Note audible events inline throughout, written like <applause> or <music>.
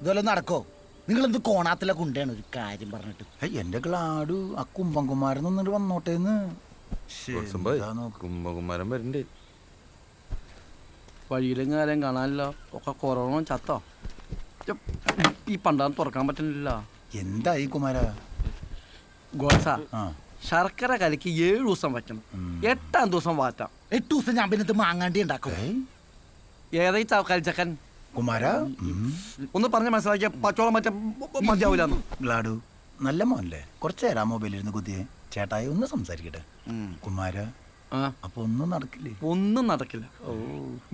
ഇതുപോലെ നടക്കോ? നിങ്ങൾ എന്ത് കോണാത്തിലെ കുണ്ടയാണ്? ഒരു കാര്യം പറഞ്ഞിട്ട്. എന്റെ ക്ലാഡു ആ കുമ്പൻകുമാരൻ എന്നിട്ട് വന്നോട്ടേന്ന് കുംഭകുമാരൻ വരണ്ടേ വഴിയിലും കാര്യം കാണാനില്ല. ഒക്കെ കൊറോണ ചത്തോ? ഈ പണ്ടാന്ന് തുറക്കാൻ പറ്റുന്നില്ല. ഈ കുമാര? ഗോസ ആ. ശർക്കര കലക്ക് ഏഴ് ദിവസം വയ്ക്കണം. എട്ടാം ദിവസം വാറ്റാം. എട്ട് ദിവസം ഞാൻ പിന്നെ മാങ്ങാണ്ടി ഉണ്ടാക്കും? ഏതായി കളിച്ചക്കൻ കുമാര? ഒന്ന് പറഞ്ഞ് മനസ്സിലാക്കിയ പച്ചോളം മറ്റേ മതിയാവില്ലെന്ന് ലാഡു നല്ല മോനല്ലേ? കുറച്ച് നേരം ആ മൊബൈലിൽ ഇരുന്ന് കുത്തിയെ. ചേട്ടായി ഒന്ന് സംസാരിക്കട്ടെ. കുമാര അപ്പൊ ഒന്നും നടക്കില്ലേ? ഒന്നും നടക്കില്ല.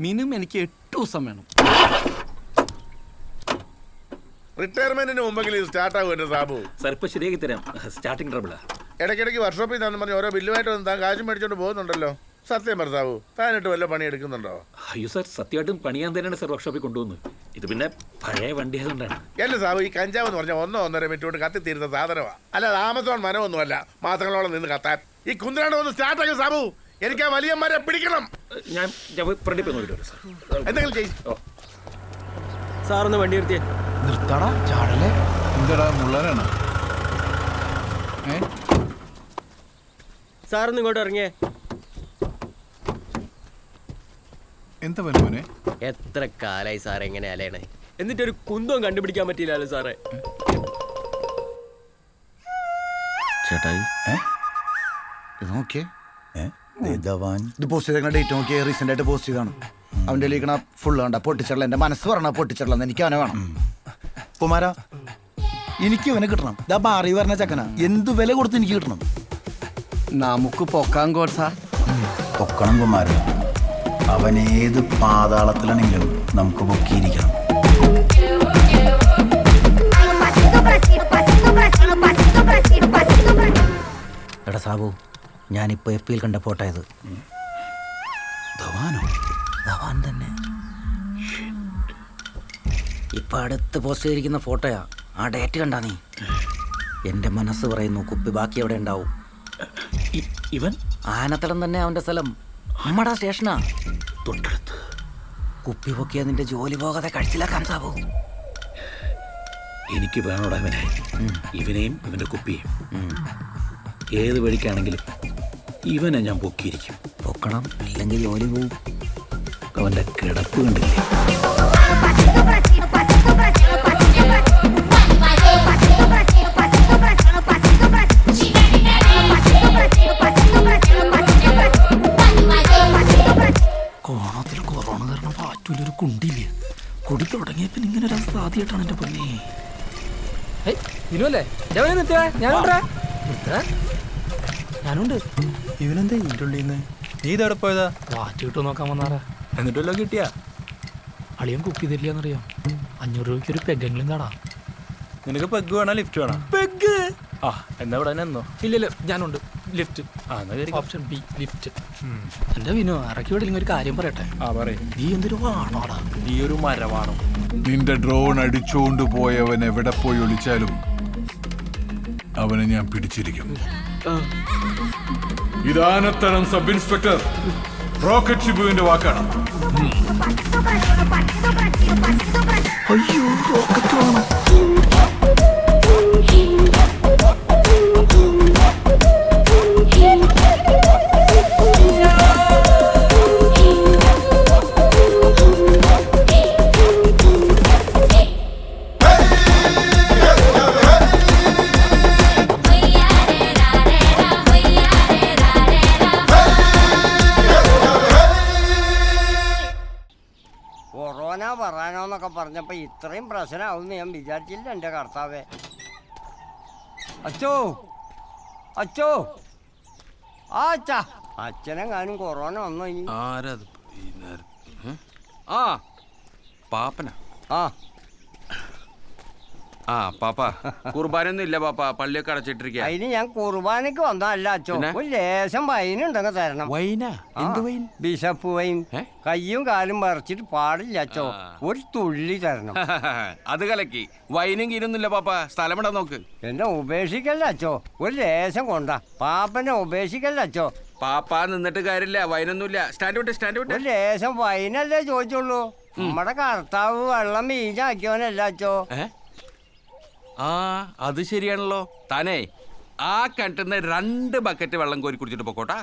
മിനിമം എനിക്ക് എട്ട് ദിവസം വേണം. റിട്ടയർമെന്റിന് മുമ്പെങ്കിലും സ്റ്റാർട്ട് ആകും എന്റെ സാബു? സാർ ഇപ്പൊ ശരിയാക്കി തരാം. സ്റ്റാർട്ടിങ് ട്രബിളാ. ഇടയ്ക്കിടയ്ക്ക് വർക്ക്ഷോപ്പിൽ നിന്ന് പറഞ്ഞ് ഓരോ ബില്ലുമായിട്ട് വന്ന് താൻ കാശ് മേടിച്ചോണ്ട് പോകുന്നുണ്ടല്ലോ. സത്യം ഭർത്താവ് സാബു താനിട്ട് വല്ല പണി എടുക്കുന്നുണ്ടോ അയ്യോ സാർ സത്യമായിട്ടും പണിയാൻ തന്നെയാണ് സാർ വർക്ക്ഷോപ്പിൽ കൊണ്ടുവന്നത് ഇത് പിന്നെ പഴയ വണ്ടി ആയതുകൊണ്ടാണ് അല്ല സാബു ഈ കഞ്ചാവ് എന്ന് പറഞ്ഞാൽ ഒന്നോ ഒന്നര മിനിറ്റ് കൊണ്ട് കത്തിത്തീരുന്ന സാധനമാണ് അല്ലാതെ ആമസോൺ മരമൊന്നുമല്ല മാസങ്ങളോളം നിന്ന് കത്താൻ. ഈ കുന്തിരാണ്ട് ഒന്ന് സ്റ്റാർട്ട് ആക്കും സാബു എനിക്ക് ആ വലിയ മരം പിടിക്കണം ഞാൻ ഞാൻ ഫ്രണ്ടിൽ പോയി നോക്കിയിട്ട് വരാം സാർ. എന്തെങ്കിലും ചെയ്യും. സാറൊന്ന് വണ്ടി നിർത്തിയേ. നിർത്താടാ ചാടലേ എന്താടാ മുള്ളനാണ്. സാർ സാറൊന്ന് ഇങ്ങോട്ട് ഇറങ്ങിയേ. എന്താ വരുമോനെ എത്ര കാലായി സാറേ എങ്ങനെ അലയണേ. എന്നിട്ടൊരു കുന്തവും കണ്ടുപിടിക്കാൻ പറ്റിയില്ലല്ലോ സാറേ. ചേട്ടായി? ഇത് നോക്കിയേ. ഇത് പോസ്റ്റ് ചെയ്തേക്കുന്ന ഡേറ്റ് നോക്കിയേ റീസെന്റ് ആയിട്ട് പോസ്റ്റ് ചെയ്താണ് അവന്റെ ഇരിക്കണ ഫുള്ള് കണ്ട പൊട്ടിച്ചള്ള എന്റെ മനസ്സ് പറഞ്ഞ പൊട്ടിച്ചടല എനിക്ക് അവനെ വേണം. കുമാര എനിക്ക് ഇവനെ കിട്ടണം. ഇതാ ബാറി പറഞ്ഞ ചക്കന. എന്ത് വില കൊടുത്ത് എനിക്ക് കിട്ടണം? നമുക്ക് പൊക്കാൻ ഗോഡ്സ പൊക്കണം കുമാര. അവൻ ഏത് പാതാളത്തിലാണെങ്കിലും നമുക്ക് പൊക്കിയിരിക്കണം. എടാ സാബു ഞാനിപ്പോ എഫ് പിയിൽ കണ്ട ഫോട്ടോ ഇത്. ധവാനോ? ധവാൻ തന്നെ. ഇപ്പൊ അടുത്ത് പോസ്റ്റ് ചെയ്തിരിക്കുന്ന ഫോട്ടോയാ ആ ഡേറ്റ് കണ്ടാ നീ. എന്റെ മനസ്സ് പറയുന്നു കുപ്പി ബാക്കി എവിടെ ഉണ്ടാവും. ഇവൻ? ആനത്തടം തന്നെ അവന്റെ സ്ഥലം. നമ്മടാ സ്റ്റേഷനാ. തൊട്ടടുത്ത് കുപ്പി പൊക്കിയ നിന്റെ ജോലി പോകാതെ കഴിച്ചിലാക്കാം സാബു എനിക്ക് വേണോടാ ഇവനെ. ഇവനെയും ഇവന്റെ കുപ്പിയും ഏത് വഴിക്കാണെങ്കിലും ഇവനെ ഞാൻ പൊക്കിയിരിക്കും. പൊക്കണം ഇല്ലെങ്കിൽ ജോലി പോവും. അവന്റെ കിടപ്പ് കണ്ടില്ലേ? കുണ്ടില്ല കുടി തുടങ്ങിയപ്പോ ഇങ്ങനെ ഒരു അവസ്ഥ ആദ്യമായിട്ടാണ് എന്റെ പൊന്നെ ഇനുവല്ലേ ഞാനുണ്ടാ. ഇവനെന്താ ഇതിന്റെ ഉള്ളിൽ നിന്ന്? നീ ഇതവിടെ പോയതാ? വാറ്റ് കിട്ടുമോ നോക്കാൻ വന്നാറാ എന്നിട്ടല്ലോ കിട്ടിയാ? അളിയൻ കുക്ക് ചെയ്തില്ലന്നറിയാം അഞ്ഞൂറ് രൂപയ്ക്ക് ഒരു പെഗ്ഗെങ്കിലും താടാ. നിനക്ക് പെഗ് വേണോ ലിഫ്റ്റ് വേണോ? പെഗ് ആ എന്നാ ഇവിടെ തന്നെ എന്നോ ഇല്ലല്ലോ ഞാനുണ്ട്. ലിഫ്റ്റ് ആ ഓപ്ഷൻ ബി ലിഫ്റ്റ് എന്റെ വിനു വിടില്ലെങ്കിൽ ഒരു കാര്യം പറയട്ടെ ആ പറയും നീ എന്തൊരു വാണോടാ ഈ ഒരു മരമാണോ നിന്റെ ഡ്രോൺ അടിച്ചുകൊണ്ട് പോയവൻ എവിടെ പോയി ഒളിച്ചാലും അവനെ ഞാൻ പിടിച്ചിരിക്കും ഇതാനത്തരം സബ് ഇൻസ്പെക്ടർ റോക്കറ്റ് ഷിബുവിന്റെ വാക്കാണ്. അയ്യോ റോക്കറ്റ് വേണം പറഞ്ഞപ്പോ ഇത്രയും പ്രശ്നമാവും ഞാൻ വിചാരിച്ചില്ല എന്റെ കർത്താവേ. അച്ചോ അച്ചോ. ആ അച്ഛാ. അച്ഛനെങ്ങാനും കൊറോണ വന്നു ഇനി? ആരത് ഈ നേരത്ത്? ഏ? ആ പാപ്പന. ആ. ആ പാപ്പ കുർബാനൊന്നും ഇല്ല പാപ്പ. പള്ളിയൊക്കെ അടച്ചിട്ടിരിക്കുക അതിന് ഞാൻ കുർബാനക്ക് വന്നതല്ല അച്ചോ. പിന്നെ? ഒരു ലേശം വൈനുണ്ടെങ്കിൽ തരണം. വൈനാ വൈൻ ബിഷപ്പ് വൈൻ? കയ്യും കാലും പറിച്ചിട്ട് പാടില്ല അച്ചോ. ഒരു തുള്ളി തരണം. <laughs> അത് കലക്കി. വൈനും കീരൊന്നുമില്ല പാപ്പ. സ്ഥലം ഇടാൻ നോക്ക്. എന്നെ ഉപേക്ഷിക്കല്ല അച്ചോ. ഒരു ലേശം കൊണ്ടാ. പാപ്പനെ ഉപേക്ഷിക്കല്ല അച്ചോ. പാപ്പ നിന്നിട്ട് കാര്യമില്ല. വൈനൊന്നുമില്ല സ്റ്റാൻഡ് വിട്ട് സ്റ്റാൻഡ് വിട്ട്. ലേശം വൈനല്ലേ ചോദിച്ചുള്ളൂ. നമ്മുടെ കർത്താവ് വെള്ളം വീഞ്ഞാക്കിയവനല്ല അച്ചോ. ഏ? ആ അത് ശരിയാണല്ലോ. താനേ ആ കിണറ്റുന്ന രണ്ട് ബക്കറ്റ് വെള്ളം കോരി കുടിച്ചിട്ട് പൊക്കോട്ടാ.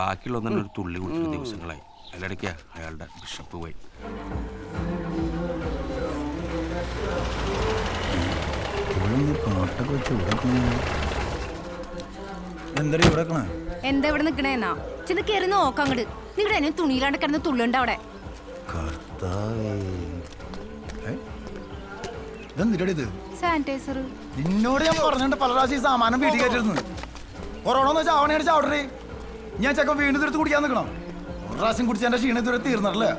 ബാക്കിയുള്ള ഒന്നും ഒരു തുള്ളി കുടിച്ചിട്ട് ദിവസങ്ങളായി. അതിലിടയ്ക്കാ അയാളുടെ ബിഷപ്പ് പോയി. എന്താ ഇവിടെ നിക്കണേന്നാ ചെന്ന് കയറി നോക്കാം അങ്ങട്. നിങ്ങളുടെ തുണിയിലാണ്ട് കിടന്ന് തുള്ളുണ്ട് അവിടെ. കർത്താവേ? ഇതെന്തിരടി ഇത് സാനിറ്റൈസർ നിന്നോട് ഞാൻ പറഞ്ഞിട്ട് പല പ്രാവശ്യം ഈ സാമാനം വീട്ടിൽ കയറ്റിരുന്നു കൊറോണ എന്ന് വെച്ചാൽ അവനെ അടിച്ച് അവിടെ ഞാൻ ചെക്കൻ വീണ്ടും തീർത്ത് കുടിക്കാൻ നിൽക്കണം ഒരു പ്രാവശ്യം കുടിച്ച് എന്റെ ക്ഷീണം ഇതുവരെ തീർന്നല്ലേ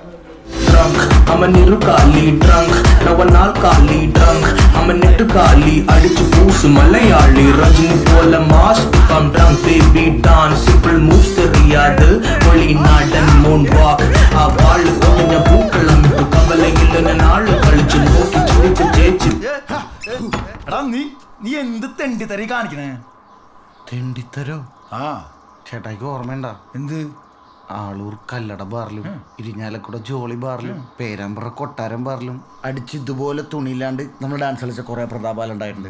drunk. I'm a നിറുകാലി drunk. നവനാൽക്കാലി drunk. I'm a നെട്ടുകാലി അടിച്ചു പൂസ് മലയാളി രജനി പോലെ mass I'm drunk baby dance simple moves தெரியாது വെളിനാടൻ moon walk ആ വാള് എടാ നീ നീ എന്ത് തെണ്ടിത്തരി കാണിക്കണേ? തെണ്ടിത്തരോ? ആ. ചേട്ടായിക്ക് ഓർമ്മയുണ്ട? എന്ത്? ആളൂർ കല്ലട ബാറിലും ഇരിഞ്ഞാലക്കുട ജോളി ബാറിലും പേരാമ്പ്ര കൊട്ടാരം ബാറിലും അടിച്ച് ഇതുപോലെ തുണിയില്ലാണ്ട് നമ്മൾ ഡാൻസ് കളിച്ച കുറേ പ്രതാപാലുണ്ടായിട്ടുണ്ട്.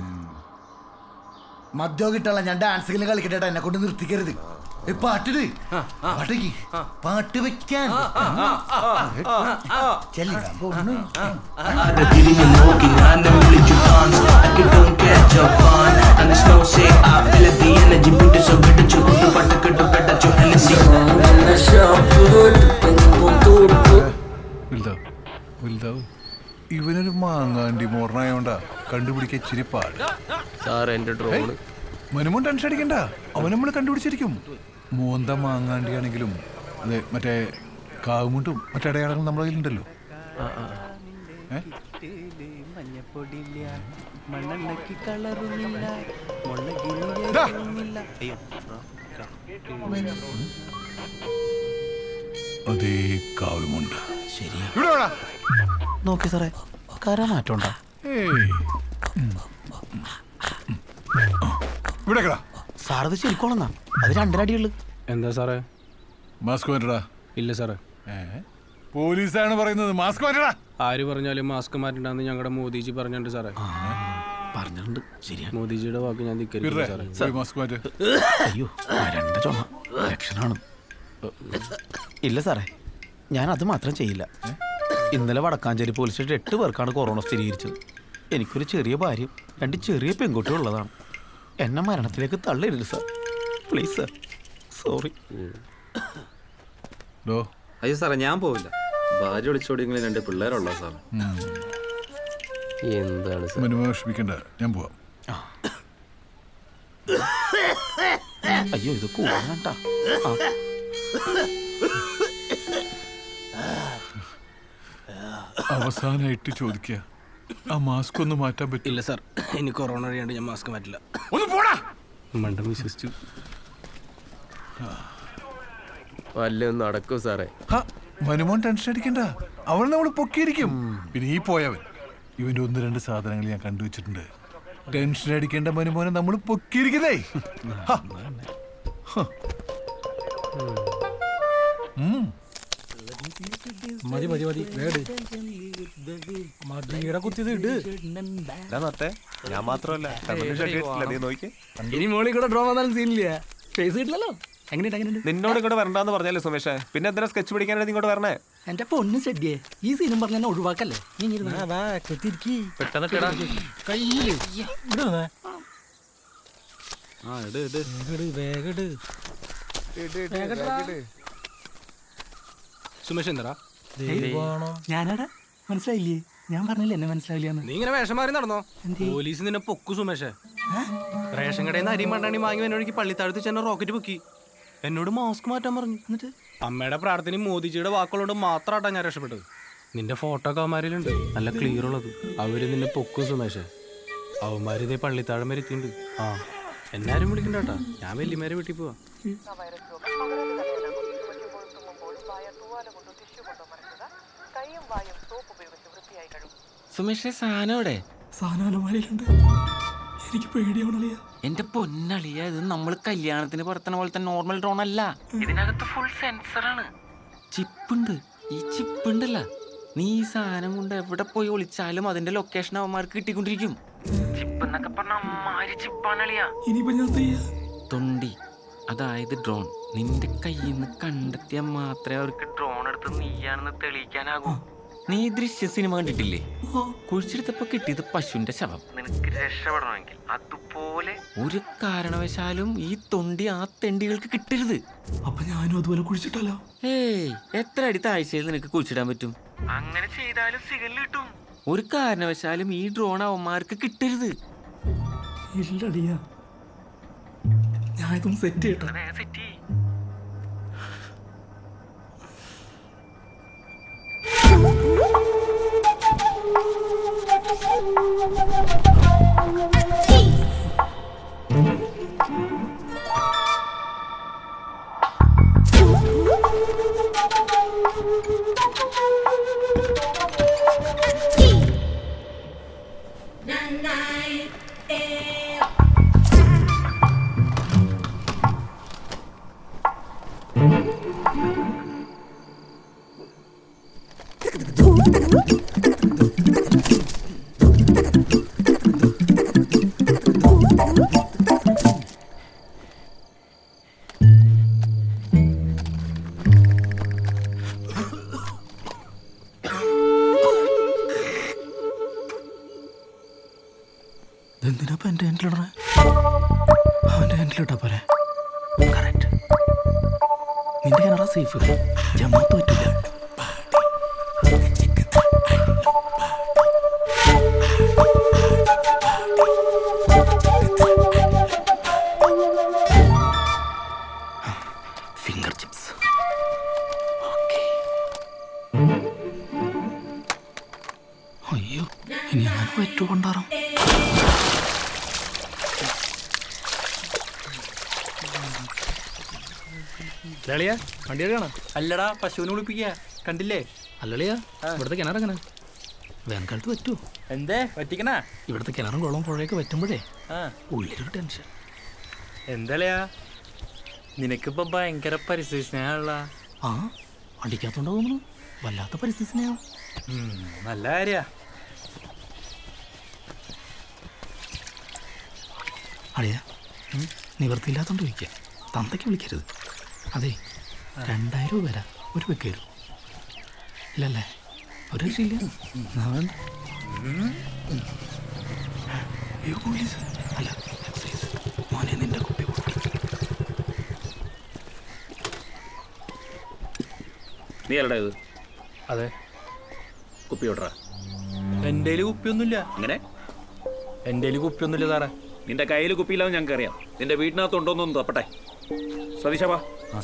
മദ്യം കിട്ടാനുള്ള ഞാൻ ഡാൻസ് കളിക്കട്ടെ എന്നെ കൊണ്ട് നിർത്തിക്കരുത്. പാട്ടിട്. പാട്ടേക്ക് പാട്ട് വെക്കാൻ. ഇവനൊരു മാങ്ങാണ്ടി മോർണായോണ്ടാ കണ്ടുപിടിക്കാൻ ചിരിപ്പാട് പാട്. സാർ എന്റെ ഡ്രോണ്. മനുമോൻ ടെൻഷൻ അടിക്കണ്ട. അവൻ നമ്മൾ കണ്ടുപിടിച്ചിരിക്കും. മോന്ത മാങ്ങാണ്ടിയാണെങ്കിലും അതെ മറ്റേ കാവുമുണ്ടും മറ്റേ അടയാളങ്ങൾ നമ്മുടെ കയ്യിലുണ്ടല്ലോ. ഏ? അയ്യോ അതേ കാവുമുണ്ട്. ഇവിടെ വാടാ. നോക്കി സാറേ കര മാറ്റമുണ്ടോ? ഏയ്. ഇവിടെ കിടാ സാറത് ശരിക്കോളന്നാ. അത് രണ്ടരടിയുള്ളു. എന്താ സാറേ? മാസ്ക് മാറ്റടാ. ഇല്ല സാറേ. പോലീസാണ് പറയുന്നത്. മാസ്ക് മാറ്റടാ. ആര് പറഞ്ഞാലും മാസ്ക് മാറ്റണ്ടെന്ന് ഞങ്ങളുടെ മോദിജി പറഞ്ഞിട്ടുണ്ട് സാറേ. പറഞ്ഞിട്ടുണ്ട്. ശരിയാ മോദിജിയുടെ വാക്ക് ഞാൻ ധിക്കരിക്കില്ല സാറേ. മാസ്ക് മാറ്റ്. അയ്യോ വരണ്ട ചുമ. ലക്ഷണമാണ് ഇല്ല സാറേ ഞാൻ അത് മാത്രം ചെയ്യില്ല. ഇന്നലെ വടക്കാഞ്ചേരി പോലീസ് സ്റ്റേഷൻ എട്ട് പേർക്കാണ് കൊറോണ സ്ഥിരീകരിച്ചത്. എനിക്കൊരു ചെറിയ ഭാര്യയും രണ്ട് ചെറിയ പെൺകുട്ടിയും ഉള്ളതാണ്. എന്നെ മരണത്തിലേക്ക് തള്ളരുത് സാർ. പ്ലീസ് സാർ സോറി ഡോ. അയ്യോ സാറേ ഞാൻ പോവില്ല. ഭാര്യ ഒളിച്ചോടിയെങ്കിലും രണ്ട് പിള്ളേരുള്ള സാർ? എന്താണ് സാർ? ഞാൻ പോവാം. അയ്യോ ഇത് കൂടാണ്ട. അവസാനായിട്ട് ചോദിക്കുക ആ മാസ്ക് ഒന്ന് മാറ്റാൻ പറ്റില്ല സാർ ഇനി കൊറോണ കഴിയാണ്ട് ഞാൻ മാസ്ക് മാറ്റില്ല. ഒന്ന് പോടാ. മണ്ടം വിശ്വസിച്ചു. വല്ലതും നടക്കും സാറേ. മനുമോൻ ടെൻഷൻ അടിക്കണ്ട. അവൾ നമ്മൾ പൊക്കിയിരിക്കും. പിന്നെ ഈ പോയവൻ. ഇവന്റെ ഒന്ന് രണ്ട് സാധനങ്ങൾ ഞാൻ കണ്ടുവച്ചിട്ടുണ്ട് ടെൻഷൻ അടിക്കേണ്ട മനുമോനെ നമ്മൾ പൊക്കിയിരിക്കുന്നേ. മതി മതി മതി. കുത്തിയത് ഇട്. ഞാൻ മാത്രമല്ല നീ നോക്കി. ഇനി മോളിൽ കൂടെ ഡ്രോ വന്നാലും സീനില്ല ഫേസ് കിട്ടില്ലല്ലോ നിന്നോട് ഇങ്ങോട്ട് വരണ്ടെന്ന് പറഞ്ഞല്ലേ സുമേഷ്. പിന്നെ എന്തിനാ സ്കെച്ച് പിടിക്കാനായിട്ട് ഇങ്ങോട്ട് വരണേ? എന്റെ പൊണ്ണ് ചെടിയെ ഈ സീനും പറഞ്ഞ എന്നെ ഒഴിവാക്കല്ലേ. സുമേഷ് എന്താ ഞാനാടാ? മനസ്സിലായില്ലേ? ഞാൻ പറഞ്ഞില്ല എന്നെ മനസ്സിലാവില്ല നീ ഇങ്ങനെ വേഷം മാറി നടന്നോ? പോലീസ് നിന്നെ പൊക്കു സുമേഷേ. റേഷൻ കടയിൽ നിന്ന് അരി മണ്ണാണി വാങ്ങി എന്നോട് പള്ളിത്താഴത്ത് ചെന്ന റോക്കറ്റ് പൊക്കി. എന്നോട് മാസ്ക് മാറ്റാൻ പറഞ്ഞു. എന്നിട്ട്? അമ്മയുടെ പ്രാർത്ഥനയും മോദിജിയുടെ വാക്കുകളോട് മാത്രമാട്ടാ ഞാൻ രക്ഷപ്പെട്ടത്. നിന്റെ ഫോട്ടോ ഒക്കെ അവന്മാരിലുണ്ട്. നല്ല ക്ലിയർ ഉള്ളത്. അവർ നിന്നെ പൊക്കു സുമേഷേ. അവന്മാര് ഇതേ പള്ളിത്താഴം വരെ എത്തിയിട്ടുണ്ട്. ആ. എന്നാരും വിളിക്കണ്ട കേട്ടാ. ഞാൻ വല്യമാരെ വീട്ടിൽ പോവാ. സുമേഷ് സാധനം എവിടെ? സാധനം അലമാരയിലുണ്ട്. എനിക്ക് എന്റെ പൊന്നളിയ ഇത് നമ്മൾ കല്യാണത്തിന് പറത്തണ പോലത്തെ നോർമൽ ഡ്രോൺ അല്ല. ഇതിനകത്ത് ഫുൾ സെൻസർ ആണ്. ചിപ്പ് ഉണ്ട് ഈ ചിപ്പ് ഉണ്ടല്ല നീ ഈ സാധനം കൊണ്ട് എവിടെ പോയി ഒളിച്ചാലും അതിന്റെ ലൊക്കേഷൻ അവന്മാർക്ക് കിട്ടിക്കൊണ്ടിരിക്കും. ചിപ്പ് എന്നൊക്കെ പറഞ്ഞ അമ്മാരി ചിപ്പാണളിയാ ഇനിയിപ്പോ ഞാൻ ചെയ്യാ? തൊണ്ടി. അതായത് ഡ്രോൺ നിന്റെ കയ്യിൽ നിന്ന് കണ്ടെത്തിയാൽ മാത്രമേ അവർക്ക് ഡ്രോൺ എടുത്ത് നീയാണെന്ന് തെളിയിക്കാനാകൂ. നീ ദൃശ്യ സിനിമ കണ്ടിട്ടില്ലേ? കുഴിച്ചെടുത്തപ്പോ കിട്ടിയത് പശുവിന്റെ ശവം. നിനക്ക് രക്ഷപ്പെടണമെങ്കിൽ അതുപോലെ ഒരു കാരണവശാലും ഈ തൊണ്ടി ആ തെണ്ടികൾക്ക് കിട്ടരുത്. അപ്പൊ ഞാനും അതുപോലെ കുഴിച്ചിട്ടല്ലോ ഏയ് എത്ര അടി താഴ്ചയിൽ നിനക്ക് കുഴിച്ചിടാൻ പറ്റും? അങ്ങനെ ചെയ്താലും സിഗൽ കിട്ടും. ഒരു കാരണവശാലും ഈ ഡ്രോൺ അവന്മാർക്ക് കിട്ടരുത്. ഇല്ലടിയാ. ഞാൻ ഇതൊന്ന് സെറ്റ് ചെയ്യട്ടെ സെറ്റ് ഇപ്പൊ Thank you. ലളിയ വണ്ടി എടുക്കണം അല്ലടാ പശുവിനെ കുളിപ്പിക്കുക കണ്ടില്ലേ? അല്ലളിയാ ഇവിടുത്തെ കിണറെങ്ങനെ വേനൽക്കാലത്ത് പറ്റുമോ എന്തേ പറ്റിക്കണ? ഇവിടുത്തെ കിണറും കുളവും പുഴയൊക്കെ പറ്റുമ്പോഴേ ഉള്ളിലൊരു ടെൻഷൻ. എന്തല്ലയാ നിനക്കിപ്പോ ഭയങ്കര പരിസ്ഥിതി സ്നേഹമുള്ള ആ അടിക്കാത്തോണ്ടോ തോന്നുന്നു? വല്ലാത്ത പരിസ്ഥിതി സ്നേഹം. നല്ല കാര്യ. അളിയ നിവർത്തിയില്ലാത്തോണ്ട് ചോദിക്കുക തന്തയ്ക്ക് വിളിക്കരുത്. അതെ. രണ്ടായിരം രൂപ വരാം ഒരു വെക്കേരു ഇല്ലല്ലേ? ഒരു രക്ഷയില്ല എന്നാ വേണ്ട അയ്യോ പോലീസ്. അല്ല എക്സൈസ്. മോനെ നിന്റെ കുപ്പി പൊട്ടി. നീ അല്ലടാ ഇത്? അതെ. കുപ്പി വിടറാ എന്റെ കുപ്പിയൊന്നുമില്ല. അങ്ങനെ എന്റെ കുപ്പിയൊന്നുമില്ല സാറേ. നിന്റെ കയ്യിൽ കുപ്പിയില്ലാന്ന് ഞങ്ങൾക്കറിയാം. നിന്റെ വീട്ടിനകത്തുണ്ടോന്നൊന്ന് തപ്പട്ടെ സതീശവാ ആ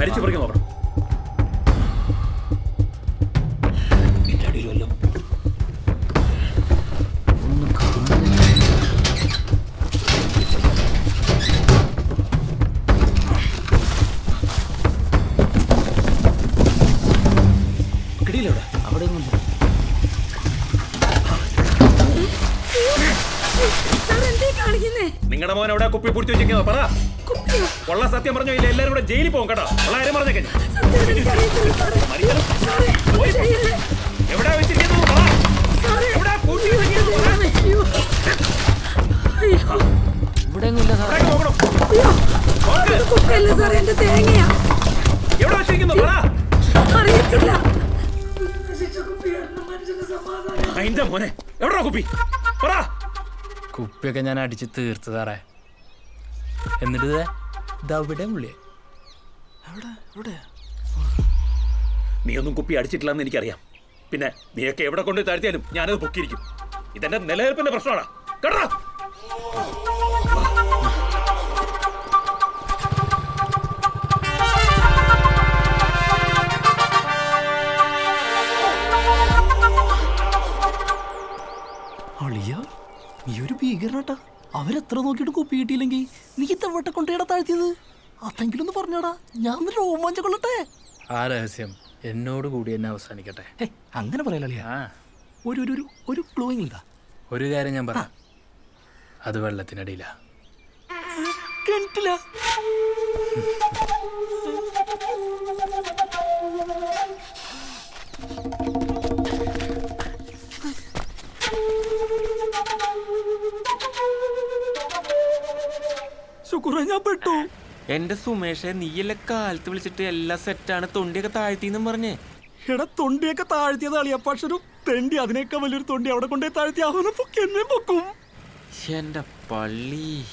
അരിച്ചു പറിക്കാൻ നോക്കണം. കൂടെ ജയിലിൽ പോകും കേട്ടോ. ഉള്ള കാര്യം പറഞ്ഞേക്കെ എവിടെ. ഇവിടെ വെച്ചിരിക്കുന്നു അറിയത്തില്ല അതിന്റെ മോനെ. എവിടാ കുപ്പി? പറ. കുപ്പിയൊക്കെ ഞാൻ അടിച്ച് തീർത്തു സാറേ. എന്നിട്ട് ദേ ഇതവിടെ മുള്ളിയേ. നീ ഒന്നും കുപ്പി അടിച്ചിട്ടില്ലെന്ന് എനിക്കറിയാം. പിന്നെ നീയൊക്കെ എവിടെ കൊണ്ട് താഴ്ത്തിയാലും ഞാനത് പൊക്കിയിരിക്കും. ഇതെന്റെ നിലനിൽപ്പിന്റെ പ്രശ്നമാണ്. കേട്ടോ? അളിയ നീ ഒരു ഭീകരനാട്ടാ. അവരെത്ര നോക്കിയിട്ട് കുപ്പി കിട്ടിയില്ലെങ്കിൽ നീ ഇത്ര കൊണ്ടേടാ താഴ്ത്തിയത്? അതെങ്കിലും ഒന്ന് പറഞ്ഞോടാ. ഞാൻ രോമാഞ്ചം കൊള്ളട്ടെ ആ രഹസ്യം എന്നോട് കൂടി എന്നെ അവസാനിക്കട്ടെ. അങ്ങനെ പറയലളിയ ആ. ഒരു ഒരു ഒരു ഒരു ക്ലൂയിങ് ഒരു കാര്യം ഞാൻ പറയാം. അത് വെള്ളത്തിനടിയില. കിണറ്റില്ല ശുക്ര ഞാൻ പെട്ടു. എന്റെ സുമേഷെ നീയല്ലേ കാലത്ത് വിളിച്ചിട്ട് എല്ലാ സെറ്റാണ് തൊണ്ടിയൊക്കെ താഴ്ത്തിന്നും പറഞ്ഞേ? എടാ തൊണ്ടിയൊക്കെ താഴ്ത്തിയത് അളിയ പക്ഷെ ഒരു തെണ്ടി അതിനേക്കാൾ വലിയൊരു തൊണ്ടി അവിടെ കൊണ്ടുപോയി താഴ്ത്തി അവനെ പൊക്കി എന്നെ പൊക്കും. എന്റെ പള്ളി.